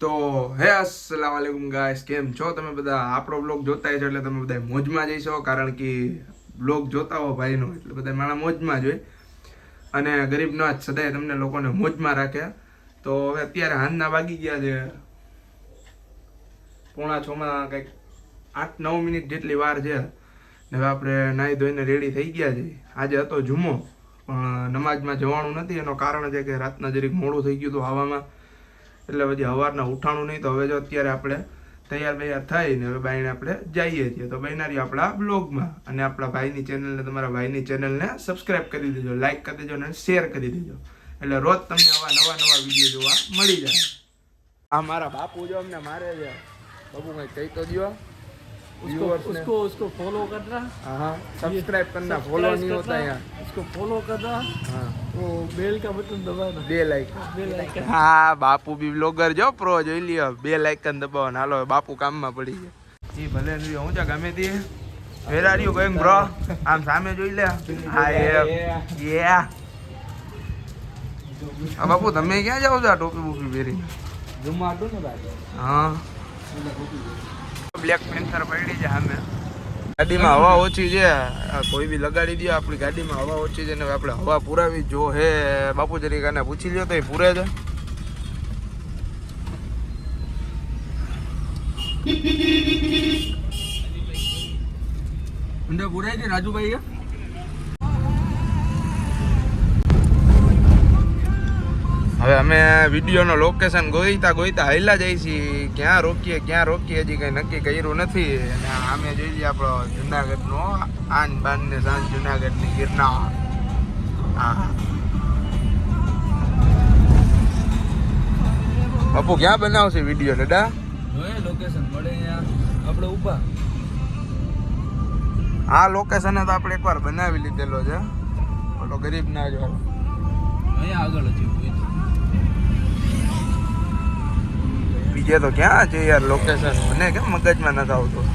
તો હે અસલામ વાલેકુમ ગાઈસ, કેમ છો તમે બધા? આપણો બ્લોગ જોતા છો એટલે તમે બધા મોજમાં જઈશો કારણ કે બ્લોગ જોતા હો ભાઈનો, એટલે બધા મારા મોજમાં જ હોય. અને ગરીબનો જ સદાય તમને લોકોને મોજમાં રાખે તો હવે અત્યારે હાંજના વાગી ગયા છે. પોણા છમાં કંઈક આઠ નવ મિનિટ જેટલી વાર છે. ને હવે આપણે નાહી ધોઈને રેડી થઈ ગયા છે. આજે હતો જુમો પણ નમાજમાં જવાનું નથી. એનો કારણ છે કે રાતના જરીક મોડું થઈ ગયું હતું હવામાં. એટલે પછી સવારના ઉઠાણું નહીં, તો હવે જો અત્યારે આપણે તૈયાર બૈયાર થઈને હવે બાઈને આપણે જઈએ છીએ. તો બહેનારી આપણા બ્લોગમાં અને આપણા ભાઈની ચેનલને તમારા ભાઈની ચેનલને સબસ્ક્રાઈબ કરી દેજો લાઈક કરી દેજો અને શેર કરી દેજો. એટલે રોજ તમને આવા નવા નવા વીડિયો જોવા મળી જાય. આ મારા બાપુ જો અમને મારે છે. બાપુ કઈ કહી તો દો उसको Viewers ने- उसको उसको फॉलो करना हाँ हाँ सब्सक्राइब करना फॉलो नहीं होता यहाँ उसको फॉलो करना हाँ वो बेल का बटन दबाना બે લાઈક बेल आइकन હા બાપુ બી બ્લોગર જો પ્રો જોઈ લ્યો બે લાઇકન દબાવો હાલો બાપુ કામમાં પડી ગયા ઈ ભલે ને હું જા ગમે તે where are you going bro આમ સામે જોઈ લે હા એ યે આ બાપુ તમે ક્યાં જાવ છો આ ટોપી બોપી પહેરી जुमाटो ने बात હા બ્લેક પેન્થર પડી છે સામે. ગાડીમાં હવા ઓછી છે. કોઈ બી લગાડી દો આપણી ગાડીમાં હવા ઓછી છે ને આપણે હવા પુરાવી. જો હે બાપુ જરીકાને પૂછી લ્યો તો એ પૂરે છે. અંદર પુરાય છે રાજુભાઈ હવે અમે વિડીયોનો લોકેશન ગોઈતા ગોઈતા હાઈલા જઈએ છીએ. ક્યાં રોકીએ ક્યાં રોકીએ હજી કંઈ નક્કી કર્યું નથી. અને અમે જોઈ લઈએ આપણો જુનાગઢનો આન બાન ને સાંજ જુનાગઢની ગિરનાર. હા. બાપુ ક્યાં બનાવશે વીડિયો દાદા જોઈએ લોકેશન મળે આપણે ઊભા. આ લોકેશન તો આપણે એકવાર બનાવી લીધેલો છે. પેલો ગરીબ ના જો અહીંયા આગળ જ છે તો ક્યાં છે યાર લોકેશન મને કેમ મગજમાં નથી આવતું?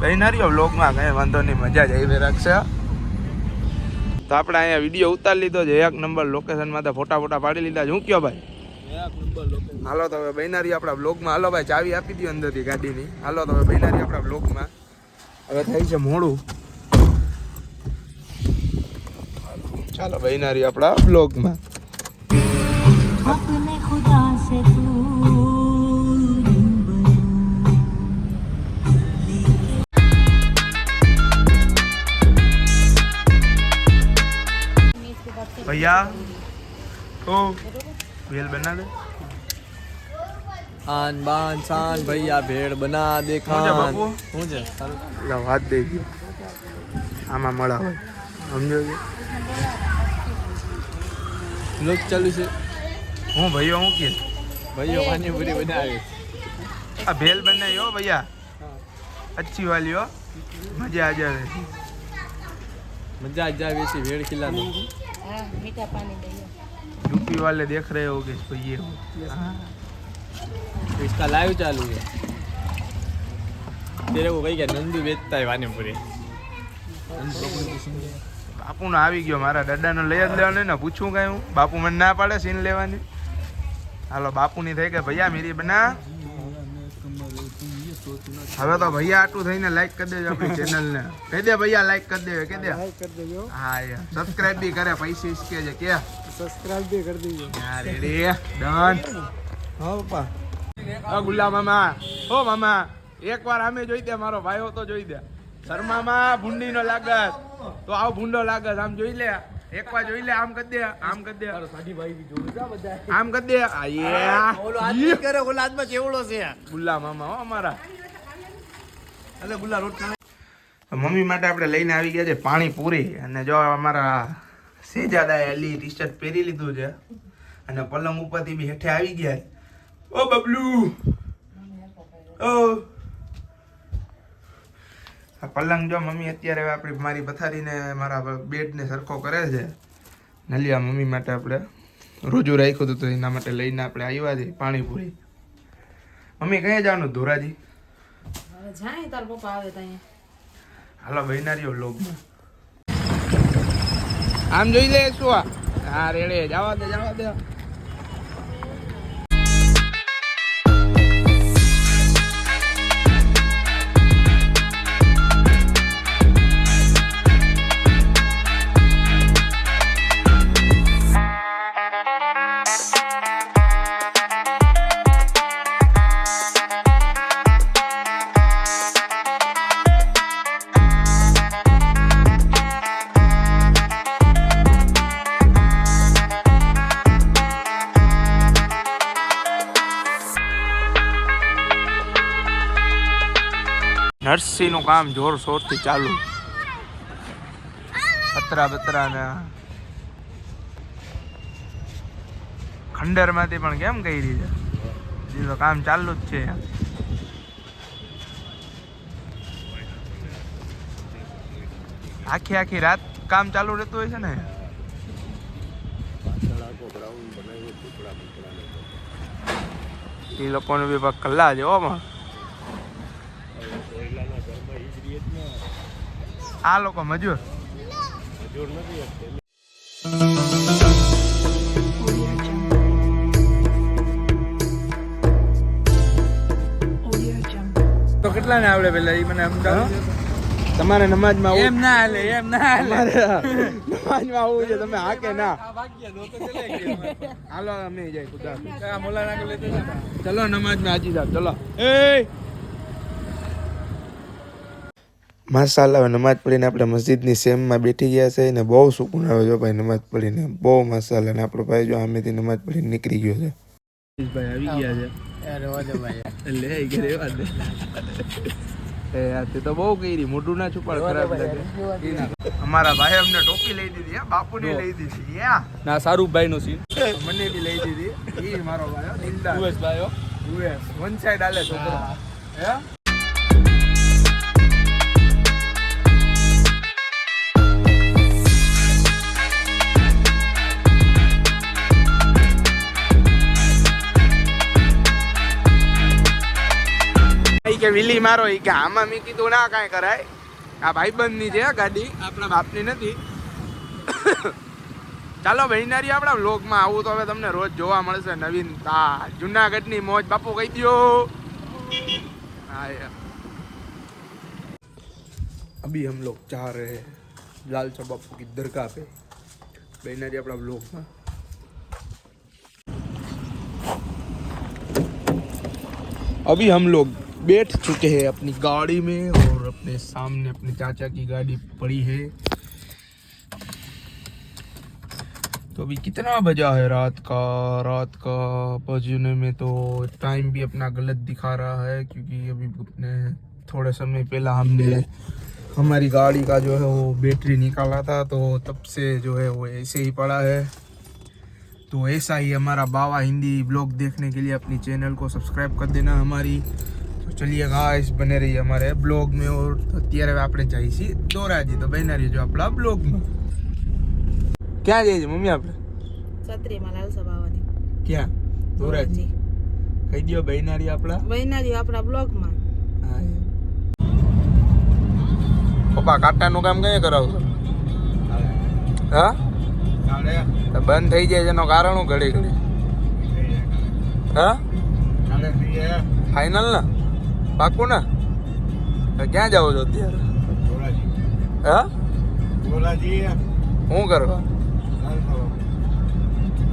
બહેનારીઓ બ્લોગમાં કઈ વાંધો નહીં મજા જ આવી રાખશે. તો આપણે અહીંયા વીડિયો ઉતારી લીધો છે. એક નંબર લોકેશનમાં તો ફોટા ફોટા પાડી લીધા છે. હું કયો ભાઈ? એક નંબર હાલો તો હવે બહેનારી આપણા બ્લોગમાં હાલો ભાઈ ચાવી આપી દો અંદરથી ગાડીની. હાલો તો હવે બહેનારી આપણા બ્લોગમાં હવે થાય છે મોડું. ચાલો બહેનારી આપણા બ્લોગમાં भैया तो भेल बना दे આન બાન શાન ભૈયા ભેળ બના દે હું છે ખાન બાપુ? શું છે લા વાત દઈ ગયો આમાં મળા હોય સમજો કે લોક ચાલુ છે હું ભાઈઓ હું કે ભાઈઓ પાણીપુરી બનાવે આ ભેલ બનાવી હો ભૈયા अच्छी वाली हो मजा आ जावे મજા જ આવે છે ભેળ ખીલાનો हाँ मीठा पानी दे यूपी वाले देख रहे हो कि इसको ये हो हाँ। इसका लाइव चालू है तेरे को कही क्या नंदू बेचता है पानीपुरी બાપુનો આવી ગયો મારા દાદાનો લઈ જ લેવાનો ને પૂછું કઈ હું બાપુ મને ના પાડે સીન લેવાની હાલો બાપુની થઈ ગઈ ભૈયા મેરી બના હવે તો ભૈયા આટલું થઈને લાઈક કરી દેજો આપણી ચેનલને કહી દે ભૈયા લાઈક કરી દેજો કહી દે. લાઈક કરી દેજો. હા યાર સબસ્ક્રાઇબ બી કરે પૈસા કે છે કે. સબસ્ક્રાઇબ બી કરી દેજો. યાર રેડી ડન હા પપ્પા. ઓ ગુલ્લા મામા. ઓ મામા. એકવાર અમે જોઈ દે મારો ભાઈઓ તો જોઈ દે. શર્મામાં ભૂંડીનો લાગત. તો આવ ભૂંડો લાગત આમ જોઈ લે. એકવાર જોઈ લે આમ કરી દે આમ કરી દે. સાજીભાઈ બી જોવે છે બધા. આમ કરી દે. આયા ઓલો આદમી કરે ઓલા હાથમાં કેવડો છે. ગુલ્લા મામા હો અમારા. એટલે ગુલ્લા રોટ મમ્મી માટે આપણે લઈને આવી ગયા છે પાણી પૂરી અને જો અમારા સેજાદાએ અલી ટી શર્ટ પહેરી લીધું છે. અને પલંગ ઉપરથી બી હેઠે આવી ગયા ઓ બબલુ. ઓ. આ પલંગ જો મમ્મી અત્યારે આપણી મારી પથારીને મારા બેડને સરખો કરે છે. નલિયા મમ્મી માટે આપણે રોજુ રાખ્યું હતું તો એના માટે લઈને આપણે આવ્યા છીએ પાણીપુરી. મમ્મી ક્યાં જવાનું ધોરાજી? જાય તાર પપ્પા આવે ત્યાં હાલો બહેનારીઓ લોગમાં આમ જોઈ લે શું આ? રેડે જવા દે જવા દે. નર્સરીનું કામ જોરશોરથી ચાલુ. પતરા બતરા ને ખંડરમાંથી પણ કેમ કરી છે? હજી તો કામ ચાલુ જ છે. આખી આખી રાત કામ ચાલુ રહેતું હોય છે ને? એ લોકોને બી કલ્લા હો પણ આ લોકો મજૂર. તો કેટલા ને આવડે પેલા? એ મને તમારે નમાજમાં એમ ના હાલે એમ ના હાલે. આવવું છે તમે હા કે ના. હાલો અમે જાય ખુદા. મોલા નાખી લેતો જા. ચલો નમાજમાં હાજી સાહેબ ચલો. એ! હવે નમાજ પડીને આપણે મસ્જિદની સેમમાં બેઠી ગયા છે ને બહુ સુકૂન આવે છે ભાઈ નમાજ પડીને બહુ ને આપણો ભાઈ જો આમેથી નમાજ પડીને નીકળી ગયો છે. ભાઈ આવી ગયા તે બહુ કરી મોઢું ના છુપાડ ખરાબ લાગે. અમારા ભાઈ અમને ટોપી લઈ દીધી હે બાપુની લઈ દીધી ના સારું ભાઈ નો સીન. મને બી લઈ દીધી. ઈ મારો ભાઈ દિલદાર ભાઈ વન સાઈડ આલે છોકરો. હે? વિલી મારો ઈ કે આમાં મેં કીધું ના કાંઈ કરાય આ ભાઈબંધની છે આ ગાડી આપણા બાપની નથી ચાલો વૈનારી આપણા વ્લોગમાં આવું તો હવે તમને રોજ જોવા મળશે નવીનતા જુનાગઢની મોજ બાપુ કહી દો હા યાર अभी हम लोग जा रहे हैं लाल सा बापू की दरगाह पे बैनरी अपना ब्लॉग में अभी हम लोग बैठ चुके हैं अपनी गाड़ी में और अपने सामने अपने चाचा की गाड़ी पड़ी है। तो अभी कितना बजा है रात का? रात का बजने में तो टाइम भी अपना गलत दिखा रहा है क्योंकि अभी अपने थोड़े समय पहला हमने हमारी गाड़ी का जो है वो बैटरी निकाला था तो तब से जो है वो ऐसे ही पड़ा है। तो ऐसा ही हमारा बाबा हिंदी ब्लॉग देखने के लिए अपनी चैनल को सब्सक्राइब कर देना हमारी। ચલીએ ગાઈસ બને રહીએ અમારે બ્લોગ મેં ઓર અત્યારે આપણે જઈએ છીએ ધોરાજી. તો બને રહીજો આપણા બ્લોગમાં ક્યાં જઈએ મમ્મી આપણે? છત્રીમાં લાલ સભાવાની ક્યાં? ધોરાજી. કહી દો બૈનારી આપણા. બૈનારી આપણા બ્લોગમાં પપ્પા કાટાનું કામ કઈ કરાવશો? હા? બંધ થઈ જાય એનો કારણ હું? ઘડી ઘડી હા ફાઈનલ ના? પાકું ને? ક્યાં જાવ છો અત્યારે? હા? શું કરવા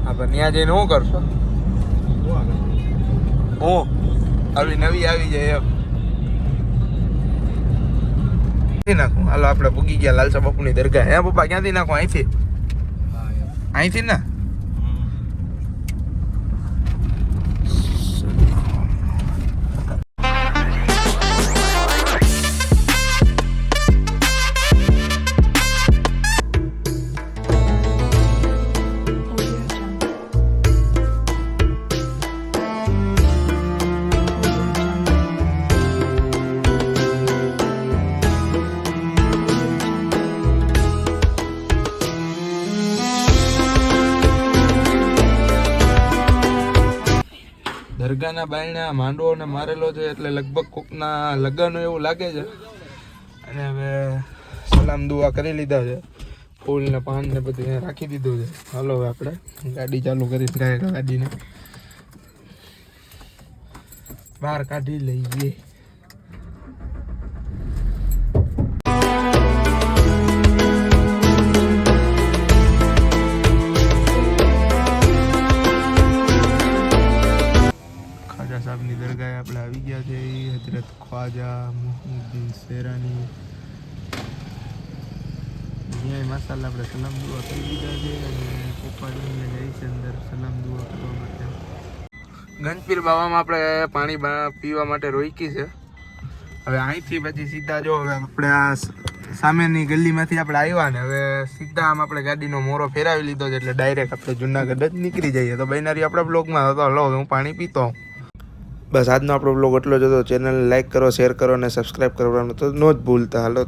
હા પણ ત્યાં જઈને શું કરશો? હું આવી નવી આવી જાય એમ. નાખું? હાલો આપણે પૂગી ગયા લાલસા બાપુની દરગાહ. હે પપ્પા ક્યાંથી નાખું? અહીંથી? અહીંથી ને? દરગાહના બાયણા આ માંડવોને મારેલો છે એટલે લગભગ કોકના લગ્ન એવું લાગે છે. અને હવે સલામ દુઆ કરી લીધા છે. ફૂલ ને પાન ને બધું રાખી દીધું છે. હાલો હવે આપણે ગાડી ચાલુ કરી ગાડીને. બહાર કાઢી લઈએ. એ હજરત ખ્વાજા મોહમ્મદીન શેરાની અહીંયા માસાલા આપણે સલામ દુઆ કરી દીધા છે અને પપ્પાજીને જાય છે અંદર સલામ દુઆ કરવા માટે. ગંજપીર બાવામાં આપણે પાણી પીવા માટે રોકી છે. હવે અહીંથી પછી સીધા જો હવે આપણે આ સામેની ગલીમાંથી આપણે આવ્યા ને હવે સીધા આમ આપણે ગાડીનો મોરો ફેરાવી લીધો છે એટલે ડાયરેક્ટ આપણે જુનાગઢ જ નીકળી જઈએ. તો બૈનારી આપણા બ્લોગમાં હતો હલો હું પાણી પીતો. હોઉં. બસ આજનો આપણો બ્લોગ એટલો જ હતો. ચેનલ લાઈક કરો શેર કરો અને સબસ્ક્રાઈબ કરવાનું તો ન જ ભૂલતા. હાલો.